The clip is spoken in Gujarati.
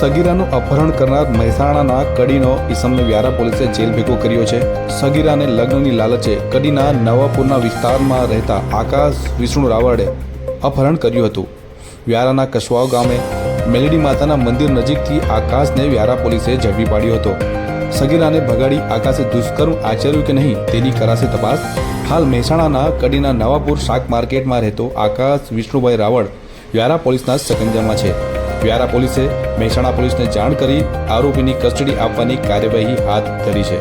સગીરાનું અપહરણ કરનાર મહેસાણાના કડીનો ઈસમને વ્યારા પોલીસે જેલ ભેગો કર્યો છે. સગીરાને લગ્નની લાલચે કડીના નવાપુરના વિસ્તારમાં રહેતા આકાશ વિષ્ણુ રાવળે અપહરણ કર્યું હતું. વ્યારાના કસવાવ ગામે મેલડી માતાના મંદિર નજીકથી આકાશને વ્યારા પોલીસે ઝડપી પાડ્યો હતો. સગીરાને ભગાડી આકાશે દુષ્કર્મ આચર્યું કે નહીં તેની કરાશે તપાસ. હાલ મહેસાણાના કડીના નવાપુર શાક માર્કેટમાં રહેતો આકાશ વિષ્ણુભાઈ રાવળ વ્યારા પોલીસના સકંજામાં છે. વ્યારા પોલીસે મહેસાણા પોલીસને જાણ કરી આરોપીની કસ્ટડી આપવાની કાર્યવાહી હાથ ધરી છે.